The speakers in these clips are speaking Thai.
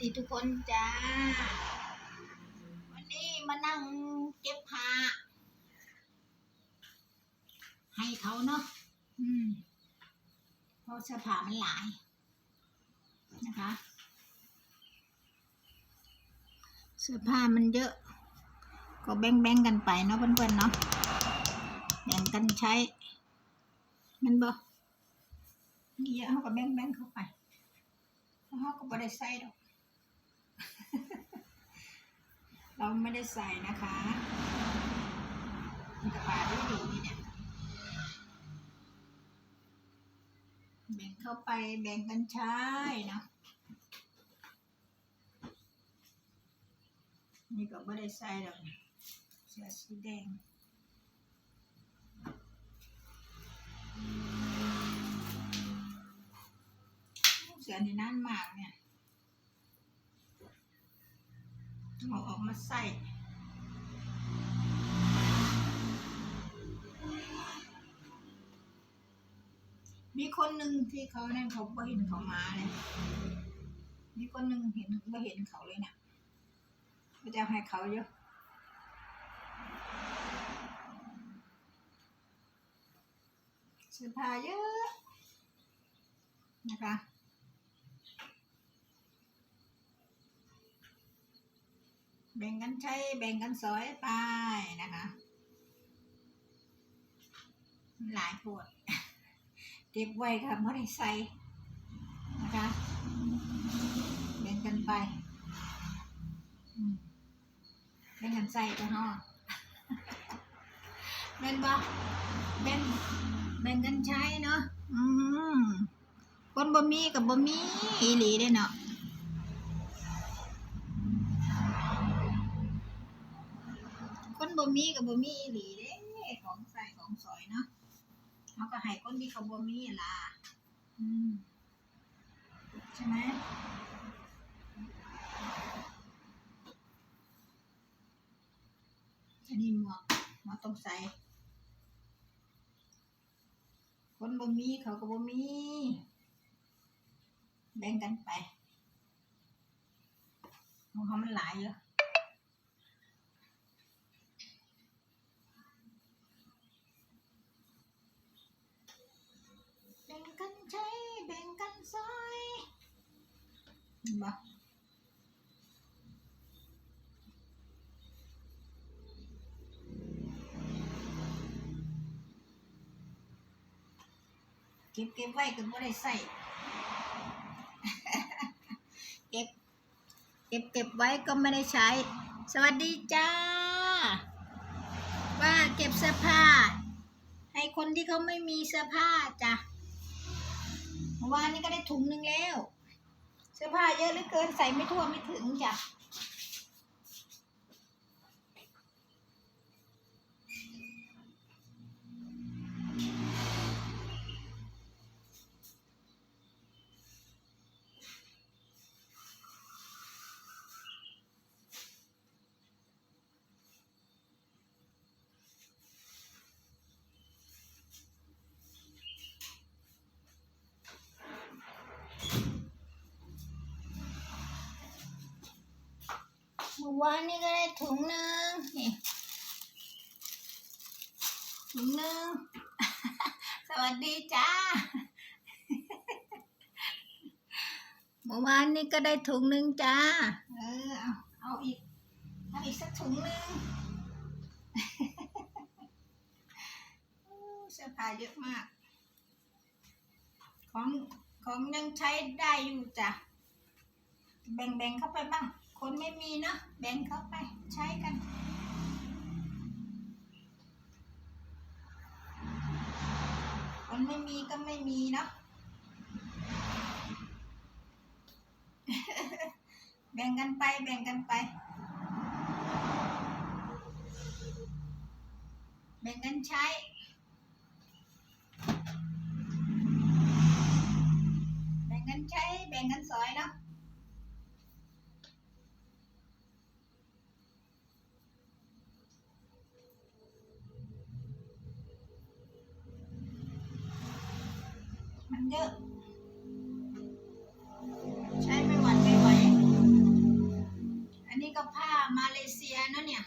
ดีทุกคนจ้า วันนี้มานั่งเก็บผ้าให้เขาเนาะอืมเพราะเสื้อผ้ามันหลาย นะคะเสื้อผ้ามันเยอะ ก็แบ่งๆกันไปเนาะเพื่อนๆเนาะแบ่งกันใช้ มันบ่เยอะเขาก็แบ่งๆเข้าไปเขาก็ไม่ได้ใส่ดอก เราไม่ได้ใส่นะคะมันจะปลาด้วยดีนี่เนี่ยแบ่งเข้าไปแบ่งกันใช้เนาะนี่ก็ไม่ได้ใส่ดอกเนี่ยสื้อสีแดงเสือนี่นั่นมากเนี่ย เอาออกมาใส่มีคนหนึ่งที่เขาเนี่ยเขาไม่เห็นเขามาเลยมีคนหนึ่งเห็นไม่เห็นเขาเลยเนี่ยก็จะให้เขาเยอะเสื้อผ้าเยอะนะคะ แบ่งกันใช้แบ่งกันสอยไปนะคะ หลายโพดเก็บไว้ค่ะไม่ได้ใส่นะคะแบ่งกันไปแบ่งกันใส่ก็ฮอแบ่งบ่แบ่งแบ่งกันใช้เนาะอืมคนบ่มีกับบ่มีอีหลีเด้เนาะ บ่มีกับบ่มีอีหลีเด้ของใส่ของสอยเนาะเขาก็ให้คนที่เขาบ่มีล่ะอืมใช่ไหมอันนี้หมวกหมวกต้องใส่คนบ่มีเขาก็บ่มี แบ่งกันไปของเขามันหลายเยอะแบ่งกันใช้แบ่งกัน ซอยเห็นบ่เก็บเก็บไว้ก็บ่ได้ใส่ เก็บ เก็บเก็บไว้ก็ไม่ได้ใช้ สวัสดีจ้า ว่าเก็บเสื้อผ้า ให้คนที่เขาไม่มีเสื้อผ้าจ้ะ วานนี้ก็ได้ถุงหนึ่งแล้ว เสื้อผ้าเยอะเหลือเกินใส่ไม่ทั่วไม่ถึงจ้ะ เมื่อวานนี้ก็ได้ถุงหนึ่งนี่ถุงหนึ่งสวัสดีจ้าเมื่อวานนี้ก็ได้ถุงหนึ่งจ้า เออ เอาเอาอีกเอาอีกสักถุงหนึ่งโอ้เสื้อผ้าเยอะมาก ของของยังใช้ได้อยู่จ้ะ แบ่งๆเข้าไปบ้าง คนไม่มีเนาะแบ่งเข้าไปใช้กันคนไม่มีก็ไม่มีเนาะแบ่งกันไปแบ่งกันไป แบ่งกันใช้แบ่งกันใช้แบ่งกันสอยเนาะ เยอะ ใช้ไม่หวั่นไม่ไหว อันนี้ก็ผ้ามาเลเซียเนะเนี่ย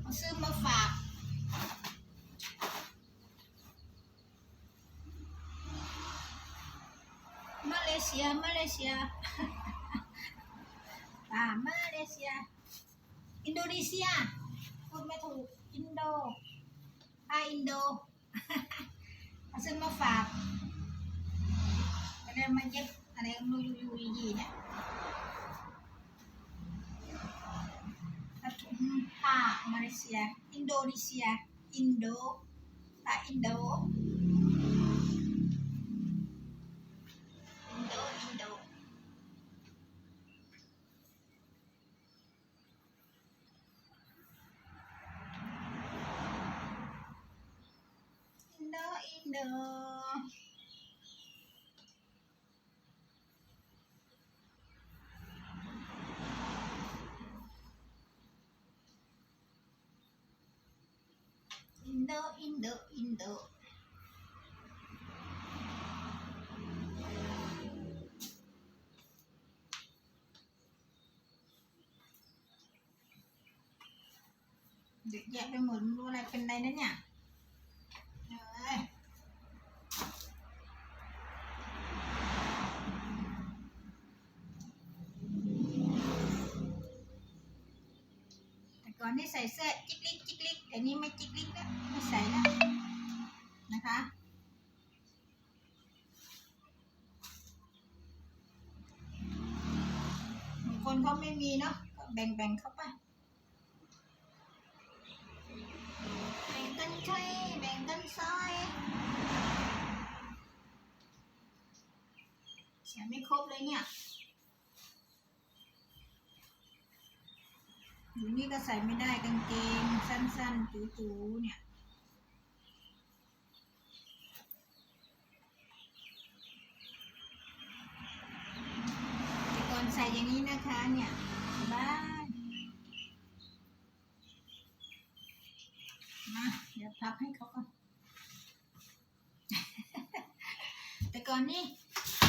เขาซื้อมาฝาก มาเลเซีย มาเลเซียอ่ามาเลเซีย อินโดนีเซียพูดไม่ถูก อินโดอ่าอินโดเอาซื้อมาฝาก ก็เลยมาเย็บอะไรก็ไม่รู้ยูยูยีๆเนี่ยผ้าถุงผ้ามาเลเซีย อินโดนีเซีย อินโดผ้าอินโด Indo, Indo, Indo. Được dạ cho mình luôn này bên đây nữa nha. แต่ใส่เสื้อจิกลิกจิกลิกแต่นี้ไม่จิกลิกแล้วไม่ใส่แล้วนะคะบางคนเขาไม่มีเนาะก็แบ่งๆเข้าไปแบ่งกันใช้แบ่งกันซอยใส่ไม่ครบเลยเนี่ย อยู่นี่ก็ใส่ไม่ได้กางเกง สั้นๆจู๋ๆเนี่ยแต่ก่อนใส่อย่างนี้นะคะเนี่ยบ้านมาเดี๋ยวพับให้เขาก่อนแต่ก่อนนี่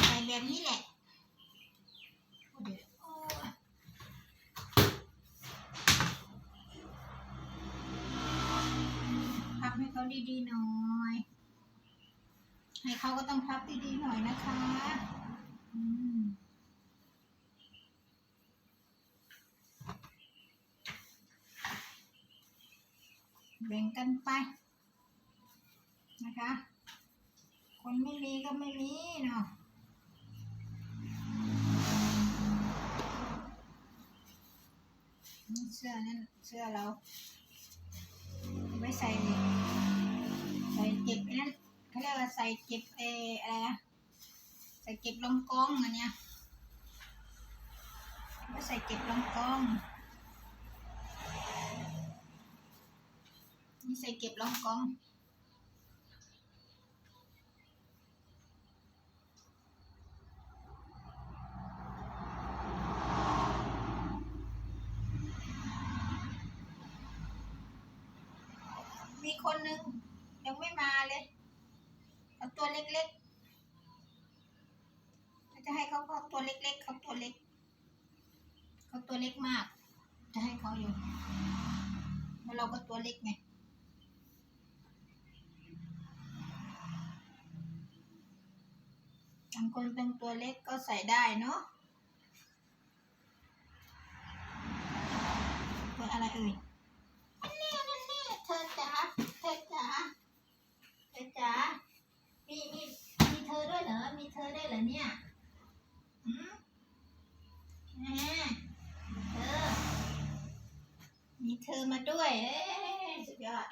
ใส่แบบนี้แหละ เขาก็ต้องพับดีๆหน่อยนะคะแบ่งกันไป นะคะ คนไม่มีก็ไม่มีเนาะเสื้อนั่นเสื้อเราไว้ใส่ใส่เก็บไอ้นั่น เขาเรียกว่าใส่เก็บเออะไรอะใส่เก็บรองกองอันเนี้ยไว้ใส่เก็บรองกองนี่ใส่เก็บรองกองมีคนหนึ่งยังไม่มาเลย เอาตัวเล็กๆจะให้เขาเขาตัวเล็กๆเขาตัวเล็ก เขาตัวเล็กมาก จะให้เขาอยู่แล้วเราก็ตัวเล็กไงบางคนเป็นตัวเล็กก็ใส่ได้เนาะตัวอะไรเอ่ยอันนี้นั่นนี่เธอจ๋าเธอจ๋าเธอจ๋า มีมีมีเธอด้วยเหรอ มีเธอด้วยเหรอเนี่ยหืมแหมเธอ มีเธอมาด้วย เอ้ยสุดยอด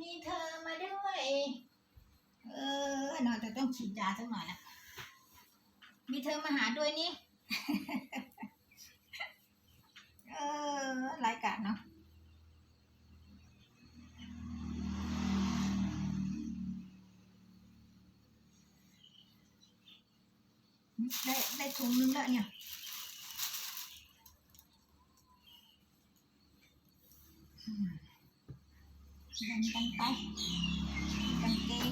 มีเธอมาด้วย เออเนาะแต่ต้องฉีดยาสักหน่อยนะ มีเธอมาหาด้วยนี่ รายการเนาะได้ได้ถุงนึงแล้วเนี่ยอืมแบ่งกันไปกางเกง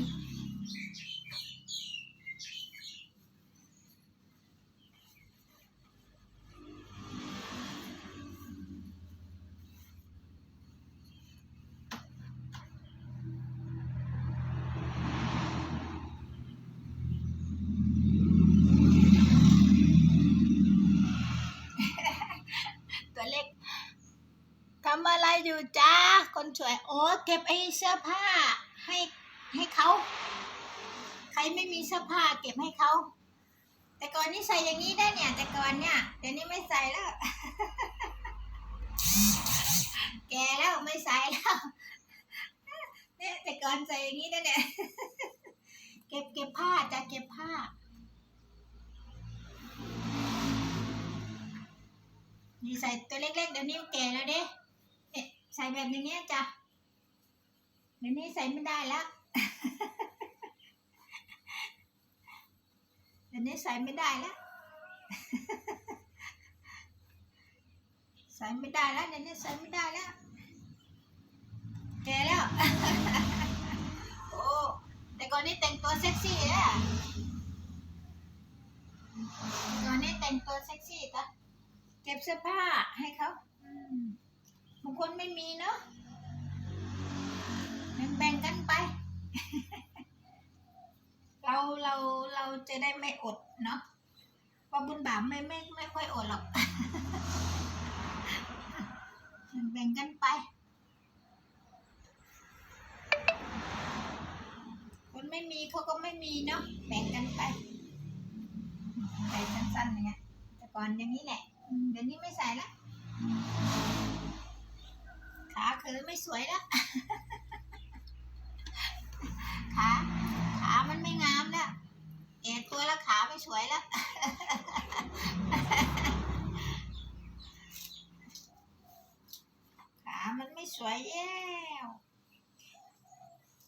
อยู่จ้าคนสวยโอ้เก็บไอ้เสื้อผ้า ให้ให้เขา ใครไม่มีเสื้อผ้า เก็บให้เขา แต่ก่อนนี่ใส่อย่างนี้ได้เนี่ย แต่ก่อนเนี่ยเดี๋ยวนี้ไม่ใส่แล้ว แกแล้วไม่ใส่แล้วเนี่ยแต่ก่อนใส่อย่างนี้ได้เนี่ย เก็บเก็บผ้าจะเก็บผ้านี่ใส่ตัวเล็กๆเดี๋ยวนี้แก่แล้วเด้ ใส่แบบอย่างเงี้ยจ้ะเดี๋ยวนี้ใส่ไม่ได้แล้วเดี๋ยวนี้ใส่ไม่ได้แล้วใส่ไม่ได้แล้วเดี๋ยวนี้ใส่ไม่ได้แล้วแกแล้วโอ้แต่ก่อนนี้แต่งตัวเซ็กซี่อะก่อนนี้แต่งตัวเซ็กซี่จ้ะเก็บเสื้อผ้าให้เขาอืม บางคนไม่มีเนาะแบ่งกันไป เราเราเราจะได้ไม่อดเนาะว่าบุญบาปไม่ไม่ไม่ค่อยอดหรอก แบ่งกันไป คนไม่มีเขาก็ไม่มีเนาะแบ่งกันไปใส่สั้นๆอย่างเงี้ยแต่ก่อนอย่างนี้แหละเดี๋ยวนี้ไม่ใส่ละ ขาคือไม่สวยและขาขามันไม่งามแล้วแก่ตัวแล้วขาไม่สวยแล้วขามันไม่สวยแล้ว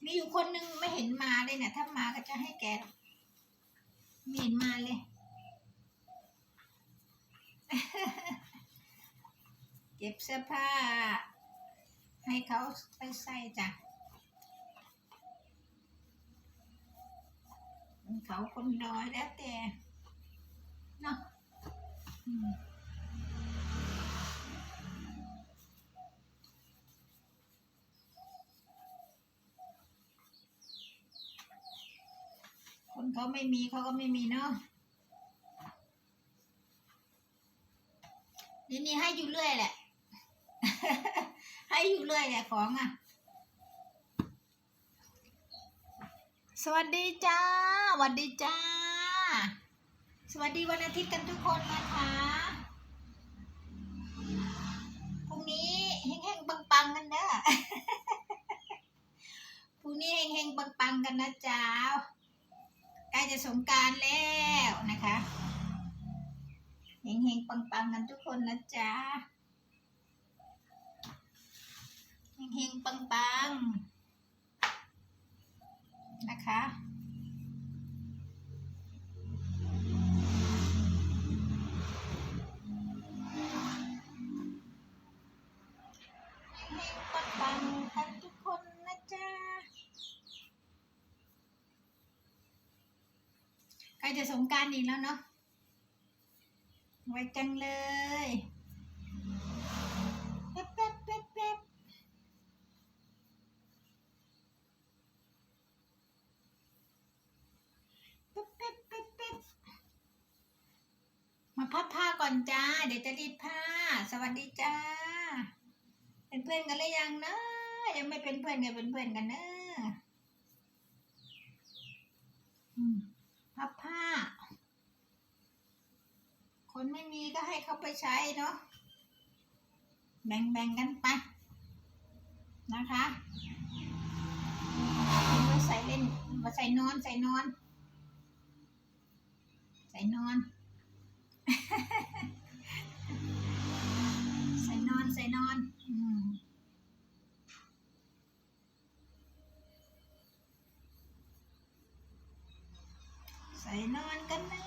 มีอยู่คนนึงไม่เห็นมาเลยเนี่ยถ้ามาก็จะให้แกหรอกไม่เห็นมาเลยเก็บเสื้อผ้า ให้เขาไปใส่จ้ะเขาคนดอยแล้วแต่เนาะคนเขาไม่มีเขาก็ไม่มีเนาะนี่นี่ให้อยู่เรื่อยแหละ ให้อยู่เรื่อยแหละของอะ สวัสดีจ้าสวัสดีจ้า สวัสดีวันอาทิตย์กันทุกคนนะคะพรุ่งนี้เฮงๆปังๆกันเด้อพรุ่งนี้เฮงๆปังๆกันนะจ้าใกล้จะสงการแล้วนะคะเฮงๆปังๆกันทุกคนนะจ๊ะ เฮงๆปังๆนะคะเฮงๆปังๆกันทุกคนนะจ๊ะใกล้จะสงการอีกแล้วเนาะไวจังเลย อนจ้า เดี๋ยวจะรีดผ้า สวัสดีจ้า เป็นเพื่อนกันหรือยังเนอะยังไม่เป็นเพื่อนกันเป็นเพื่อนกันเนอะอืมพับผ้า คนไม่มีก็ให้เขาไปใช้เนาะ แบ่งๆกันไป นะคะเอาไว้ใส่เล่นมาใส่นอน ใส่นอน ใส่นอน ใส่นอนใส่นอนใส่นอนกันนะ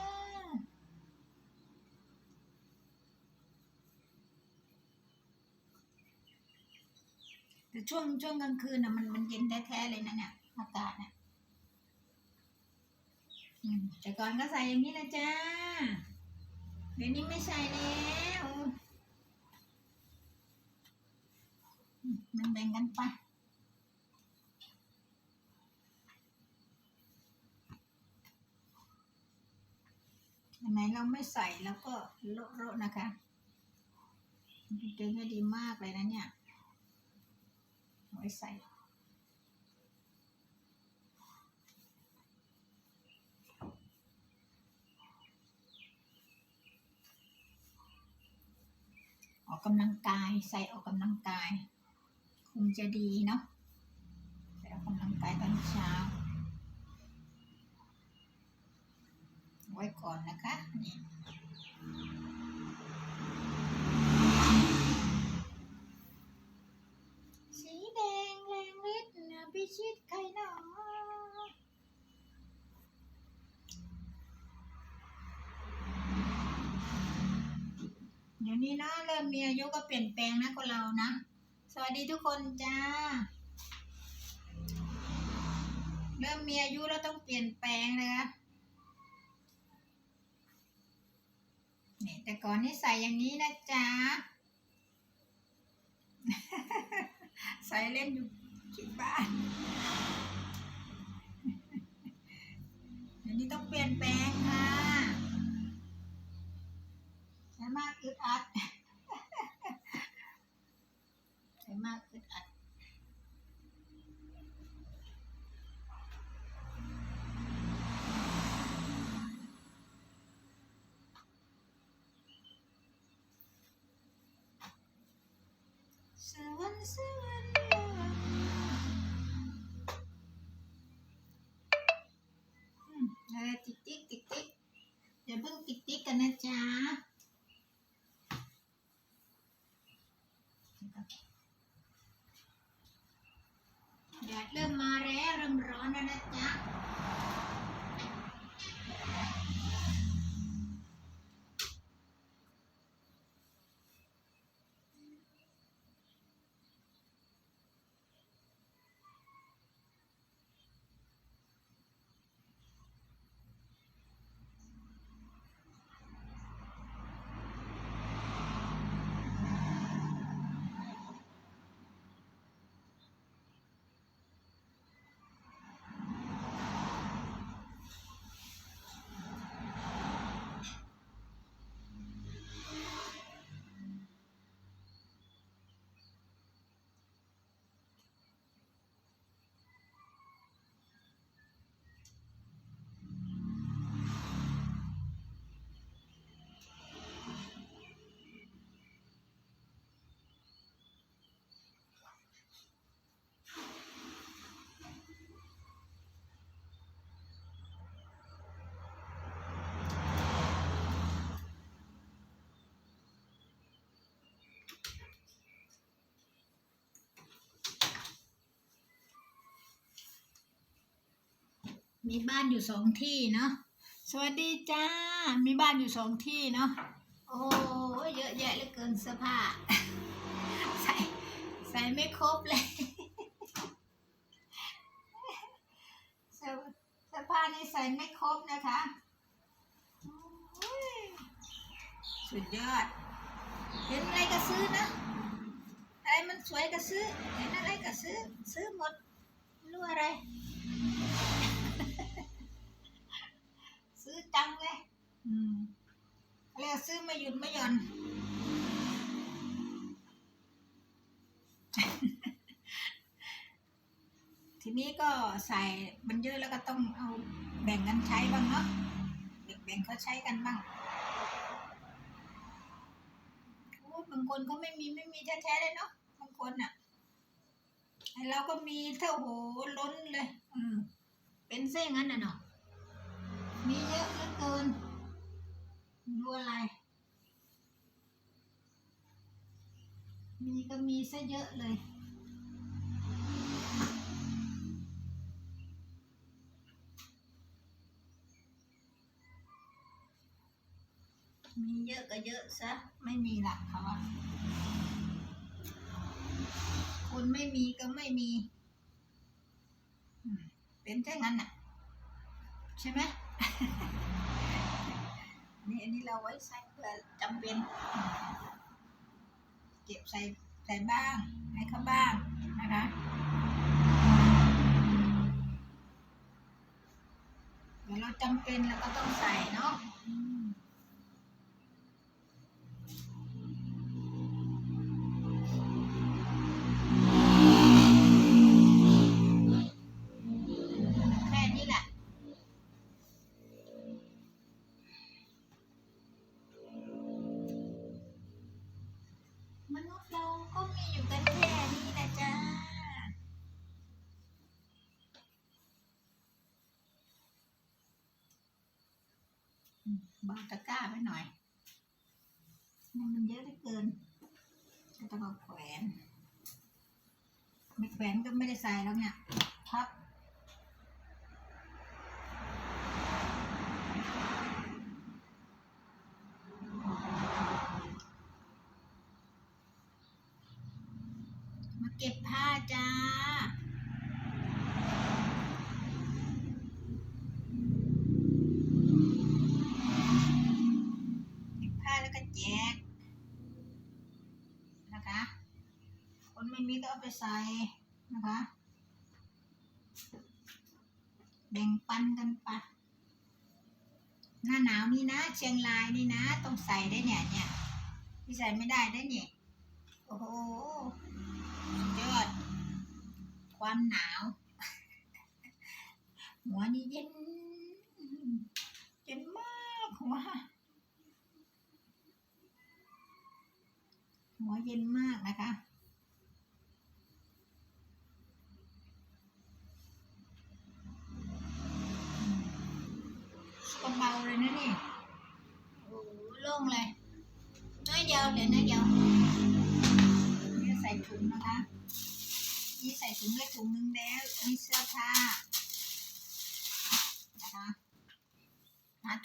แต่ช่วงช่วงกลางคืนน่ะมันมันเย็นแท้ๆเลยนะเนี่ยอากาศนี่ยอืมแต่ก่อนก็ใส่อย่างนี้แหละจ้า เดี๋ยวนี้ไม่ใส่แล้วอืมแบ่งกันไปอันไหนเราไม่ใส่แล้วก็โละๆนะคะจริงๆก็ดีมากเลยนะเนี่ยไว้ใส่ ออกกำลังกาย ใส่ออกกำลังกาย คงจะดีเนาะใส่ออกกำลังกายตอนเช้า ไว้ก่อนนะคะนี่สีแดงแรงฤทธิ์นะพิชิตใครหนอเดี๋ยว นี้นะเริ่มมีอายุก็เปลี่ยนแปลงนะคนเรานะ สวัสดีทุกคนจ้า เริ่มมีอายุแล้วต้องเปลี่ยนแปลงนะคะนี่แต่ก่อนนี่ใส่อย่างนี้นะจ๊ะ ใส่เล่นอยู่ที่บ้านเดี๋ยวนี้ต้องเปลี่ยนแปลง มีบ้านอยู่สองที่เนาะ สวัสดีจ้า มีบ้านอยู่สองที่เนาะ โอ้เยอะแยะเหลือเกินเสื้อผ้า ใส่ใส่ไม่ครบเลยเสื้อเสื้อผ้านี่ใส่ไม่ครบนะคะสุดยอด เห็นอะไรก็ซื้อนะ อะไรมันสวยก็ซื้อ เห็นอะไรก็ซื้อ ซื้อหมดรู้อะไร อืมเรียกซื้อไม่หยุดไม่หย่อน ทีนี้ก็ใส่มันเยอะแล้วก็ต้องเอาแบ่งกันใช้บ้างเนาะแบ่งๆเขาใช้กันบ้างโอ้บางคนก็ไม่มีไม่มีแท้ๆเลยเนาะบางคนอะไอเราก็มีเท่าโหล้นเลย อืมเป็นเส้นงั้นน่ะเนาะมีเยอะเหลือเกิน ดูอะไร มีก็มีซะเยอะเลยมีเยอะก็เยอะซะ ไม่มีหลักเขาอะคนไม่มีก็ไม่มี เป็นแค่นั้นน่ะใช่ไหม นนี้อันนี้เราไว้ใส่เพื่อจำเป็น เก็บใส่ใส่บ้าง ให้เขาบ้างนะคะเดี๋ยวเราจำเป็นเราก็ต้องใส่เนาะ บาตะก้าไปหน่อยมันเยอะเหลือเกินก็ต้องเอาแขวน ไม่แขวนก็ไม่ได้ใส่แล้วเนี่ยพับมาเก็บผ้าจ้า นไม่มีก็เอาไปใส่นะคะ แบ่งปันกันไปะหน้าหนาวนี่นะ เชียงรายนี่นะ ต้องใส่ได้เนี่ยเนี่ยที่ใส่ไม่ได้ได้เนี่ยโอ้โหยอด ความหนาว หัวนี่เย็นเย็นมากหัวหัวเย็นมากนะคะ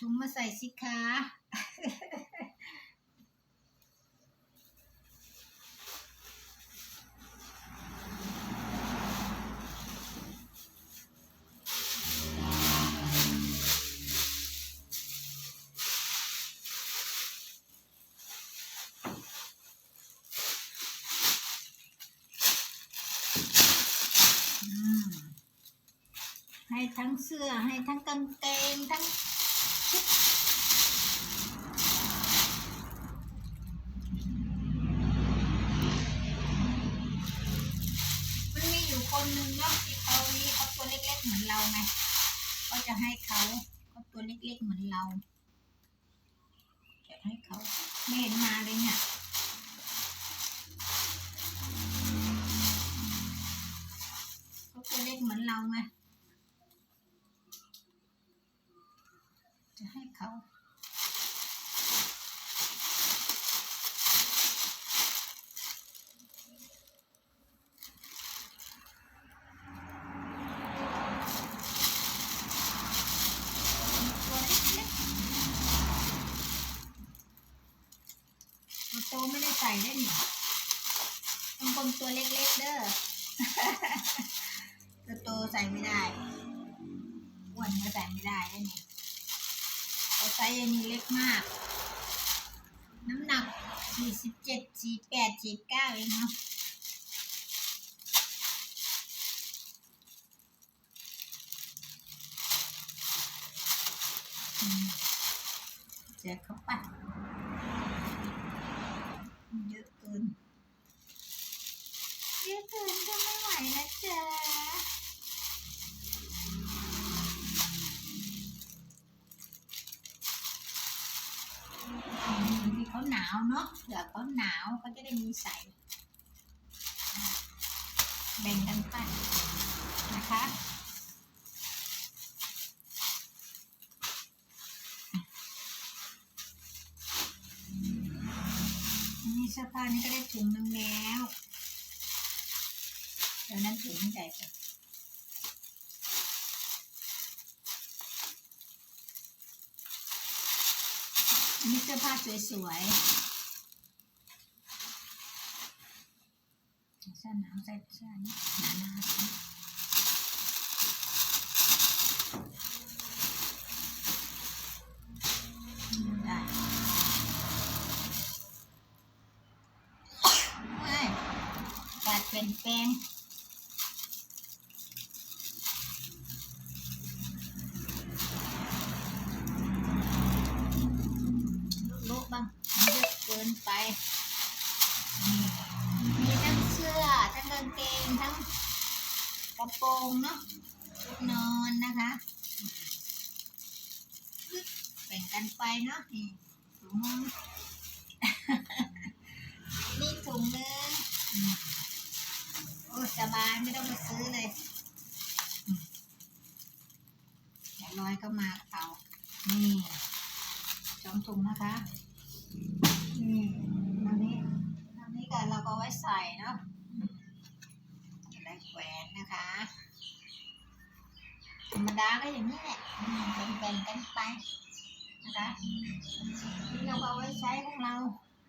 ถุงมาใส่สิคะให้ทั้งเสื้อให้ทั้งกางเกงทั้ง มันมีอยู่คนหนึ่งเนาะที่เขานี่เขาตัวเล็กๆเหมือนเราไงก็จะให้เขาเขาตัวเล็กๆเหมือนเราจะให้เขาไม่เห็นมาเลยเนี่ยเขาตัวเล็กเหมือนเราไง จะให้ เขาโตไม่ได้ใส่ได้หนิต้องคนตัวเล็กๆเด้อตัวโตใส่ไม่ได้อ้วนก็ใส่ไม่ได้ได้นี่เขา ไซส์อันนี้เล็กมาก น้ำหนัก 47 48 49เจ็ดสี่แปดสี่เก้าเองเนาะอืมแจกเข้าไปเยอะเกิน เยอะเกินก็ไม่ไหวนะจ๊ะที่เขาหนาวเนาะเผื่อเขาหนาวเขาจะได้มีใส่แบ่งกันไปนะคะนี่เสื้อผ้านี่ก็ได้ถุงนึงแล้วเดี๋ยวนั้นถุงใหญ่ก่อน อันนี้เสื้อผ้าสวยๆเสื้อหนาวใส่เสื้อนี้หนาๆได้เฮ้ยกาเปลี่ยนแปลง ลุกบ้างมันเยอะเกินไปนี่มีทั้งเสื้อ ทั้งกางเกง ทั้ง องเนาะนอนนะคะแบ่งกันไปเนาะนี่ถุง นี่ถุงนึงอืมโอ้สบายไม่ต้องมาซื้อเลยอืมเดี๋ยวลอยก็มากับเขานี่ ถุงนะคะนี่ตรงนี้ตรงนี้ก็เราก็ไว้ใส่เนาะอืมอะไรแหวนนะคะ ธรรมดาก็อย่างนี้แหละแบ่งๆกันไปนะคะนี่เราเอาไว้ใช้ของเรา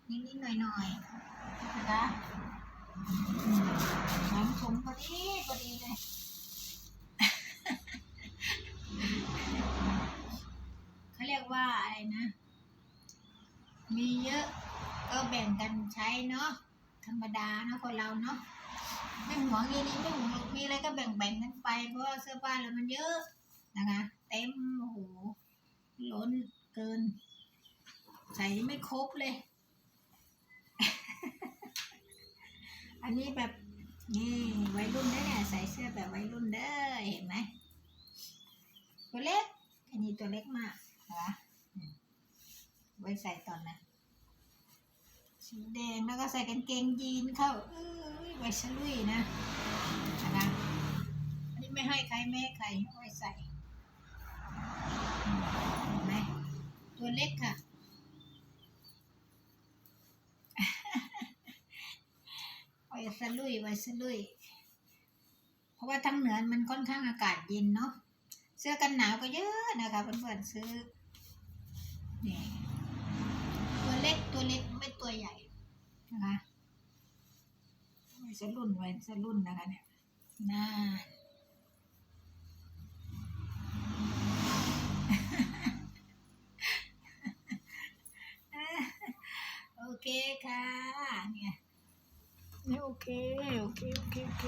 นิดๆหน่อยๆนะคะอืมสองถุงพอดีพอดีเลยเขาเรียกว่าอะไรนะ มีเยอะก็แบ่งกันใช้เนาะธรรมดาเนาะคนเราเนาะ ไม่หวงอีนี้ไม่หวงมีอะไรก็แบ่งแบ่งๆกันไป เพราะว่าเสื้อผ้าเรามันเยอะนะคะ เต็มโอ้โหล้นเกิน ใส่ไม่ครบเลย อันนี้แบบนี่วัยรุ่นเด้อใส่เสื้อแบบวัยรุ่นเด้อเห็นไหมตัวเล็กอันนี้ตัวเล็กมากนะคะอืมไว้ใส่ตอนนั้น สีแดงแล้วก็ใส่กางเกงยีนเข้าเอ้ยไว้ชลุยนะนะคะอันนี้ไม่ให้ใครไม่ให้ใครไว้ใส่มเห็นไหมตัวเล็กค่ะ ไว้สลุยไว้สลุยเพราะว่าทางเหนือมันค่อนข้างอากาศเย็นเนาะเสื้อกันหนาวก็เยอะนะคะเพื่อนๆซื้อนี่ตัวเล็กตัวเล็ก ตัวใหญ่นะคะจะรุ่นไว้จะรุ่นนะคะเนี่ยน่าโอเคค่ะ เนี่ยเนี่ยโอเค โอเค โอเคโอเค